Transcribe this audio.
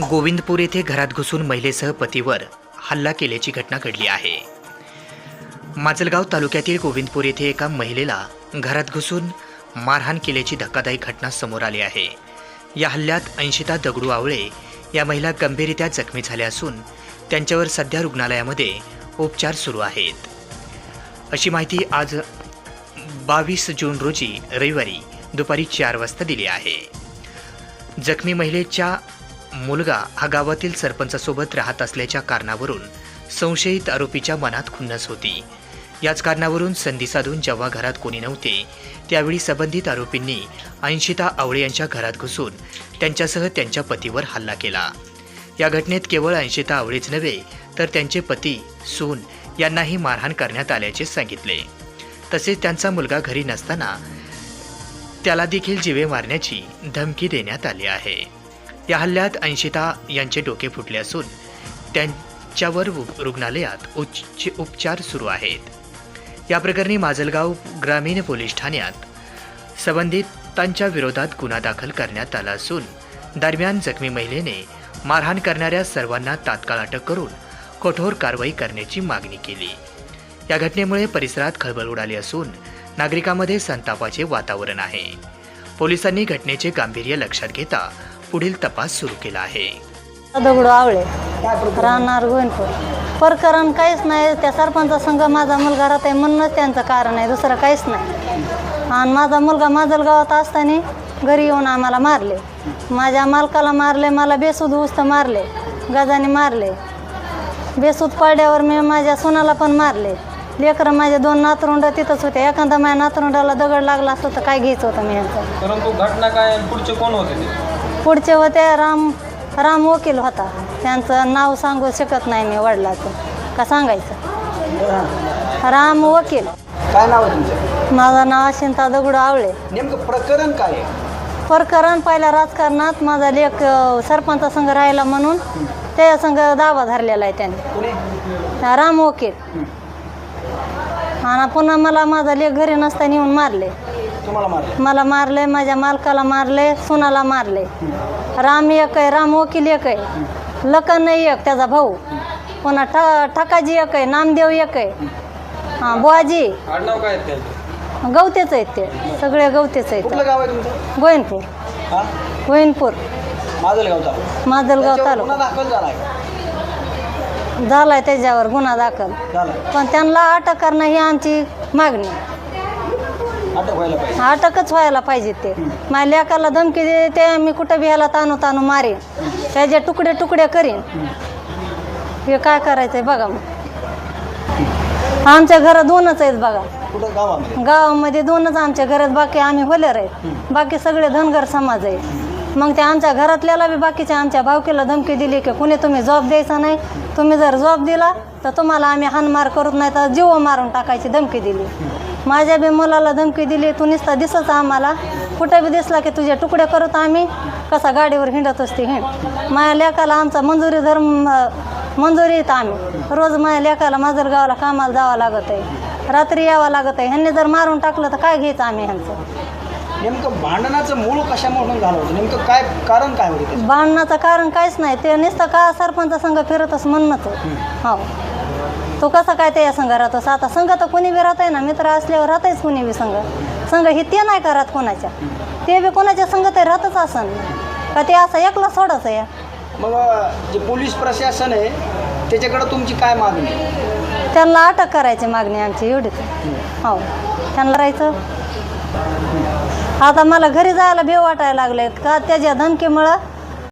गोविंदपूर येथे घरात घुसून महिलेसह पतीवर हल्ला केल्याची घटना घडली आहे. माजलगाव तालुक्यातील गोविंदपूर येथे एका महिलेला घरात घुसून मारहाण केल्याची धक्कादायक घटना समोर आली आहे. या हल्ल्यात ऐंशीता दगडू आवळे या महिला गंभीररित्या जखमी झाल्या असून त्यांच्यावर सध्या रुग्णालयामध्ये उपचार सुरू आहेत. अशी माहिती आज बावीस जून रोजी रविवारी दुपारी चार वाजता दिली आहे. जखमी महिलेच्या मुलगा हा गावातील सरपंचासोबत राहत असल्याच्या कारणावरून संशयित आरोपीच्या मनात खुन्नस होती. याच कारणावरून संधी साधून जेव्हा घरात कोणी नव्हते त्यावेळी संबंधित आरोपींनी अंशिता आवळे यांच्या घरात घुसून त्यांच्यासह त्यांच्या पतीवर हल्ला केला. या घटनेत केवळ अंशिता आवळेच नव्हे तर त्यांचे पती सून यांनाही मारहाण करण्यात आल्याचे सांगितले. तसेच त्यांचा मुलगा घरी नसताना त्याला देखील जीवे मारण्याची धमकी देण्यात आली आहे. या हल्ल्यात अंशिता यांचे डोके फुटले असून त्यांच्यावर रुग्णालयात उच्च उपचार सुरू आहेत. या प्रकरणी माजलगाव ग्रामीण पोलीस ठाण्यात संबंधितांच्या विरोधात गुन्हा दाखल करण्यात आला असून दरम्यान जखमी महिलेने मारहाण करणाऱ्या सर्वांना तात्काळ अटक करून कठोर कारवाई करण्याची मागणी केली. या घटनेमुळे परिसरात खळबळ उडाली असून नागरिकांमध्ये संतापाचे वातावरण आहे. पोलिसांनी घटनेचे गांभीर्य लक्षात घेता पुढील तपास सुरू केला आहे. दगडू आवळे राहणार गोविंदपूर. प्रकरण काहीच नाही त्या सरपंचा संघ माझा मुलगा राहत आहे म्हणूनच त्यांचं कारण आहे दुसरं काहीच नाही. आणि माझा मुलगा माझल गावात असताना घरी येऊन आम्हाला मारले. माझ्या मालकाला मारले मला बेसूद उस्त मारले गजाने मारले. बेसूद पडल्यावर मी माझ्या सुनाला पण मारले. लेकरं माझे दोन नातरुंड तिथंच होते. एखादा माझ्या नातरुंडाला दगड लागला असतं तर काय घ्यायचं होतं मी यांचं? परंतु घटना काय आणि पुढचे कोण होते? ते पुढचे होते राम राम वकील होता. त्यांचं नाव सांगू शकत नाही मी वडिलाचं. का सांगायचं? राम वकील. काय नाव तुमचं? माझं नाव अशिंता दगडू आवळे. नेमकं प्रकरण काय प्रकरण पहिल्या राजकारणात माझा लेख सरपंचा संघ राहिला म्हणून त्या संघ दावा धरलेला आहे त्याने. राम वकील. आणि पुन्हा मला माझा लेख घरी नसताना येऊन मारले. तुम्हाला मारलं? मला मारले माझ्या मालकाला मारले सुनाला मारले राम एक आहे राम वकील एक आहे. लखन एक त्याचा भाऊ. पुन्हा ठ ठकाजी एक आहे नामदेव एक आहे. हां बुवाजी आडनाव काय आहेत त्यांचे? गवतेच आहेत ते. सगळे गवतेच आहेत. कुठलं गाव आहे तुमचं? गोविंदपूर. हा? गोविंदपूर. माजलगावचा. माजलगाव त्याच्यावर गुन्हा तालुका दाखल झाला आहे झालाय त्याच्यावर गुन्हा दाखल. झाला पण त्यांना अटक करणं ही आमची मागणी. अटकच व्हायला पाहिजे ते. माझ्या लेकाला धमकी देते मी कुठं बी ह्याला तानू तानू मारेन. त्याचे तुकडे तुकडे करीन. हे काय करायचंय बघा मग. आमच्या घरात दोनच आहेत बघा. गावामध्ये. दोनच आमच्या घरात बाकी आम्ही होलेर आहेत. बाकी सगळे धनगर समाज आहे. मग त्या आमच्या घरातल्याला बी बाकीच्या आमच्या भावकीला धमकी दिली की कुणी तुम्ही जॉब द्यायचा नाही. तुम्ही जर जॉब दिला तर तुम्हाला आम्ही हानमार करत नाही तर जीव मारून टाकायची धमकी दिली. माझ्या बी मुलाला धमकी दिली तू नुसता दिसच आम्हाला. कुठे बी दिसला की तुझे तुकडे करत आम्ही कसा गाडीवर हिंडत असते हिंड माझ्या लेकाला आमचा मंजुरी धर्म मंजुरी येत आम्ही. रोज माझ्या लेकाला माझर गावाला कामाला जावं लागत आहे. रात्री यावं लागत आहे. ह्यांनी जर मारून टाकलं तर काय घ्यायचं आम्ही ह्यांचं? नेमकं भांडणाचं मूळ कशामुळे झालं होतं? नेमकं काय कारण काय होतं? भांडणाचं कारण काहीच नाही. ते नुसतं का सरपंच संघ फिरतच म्हणणंच. आहे. हो. तो कसा काय त्या संघ राहतोस? आता संघ तर कोणी बी राहत आहे ना मित्र असल्यावर राहतायच कोणी बी संघ. संघ हे ते नाही करत कोणाच्या? ते बी कोणाच्या संघ ते राहतच असन. का ते असं एकला सोडच आहे मग जे पोलीस प्रशासन आहे त्याच्याकडे तुमची काय मागणी? त्यांना अटक करायची मागणी आमची एवढीच. हो. त्यांना राहायचं. आता मला घरी जायला भेव वाटायला लागले का त्याच्या धमकीमुळं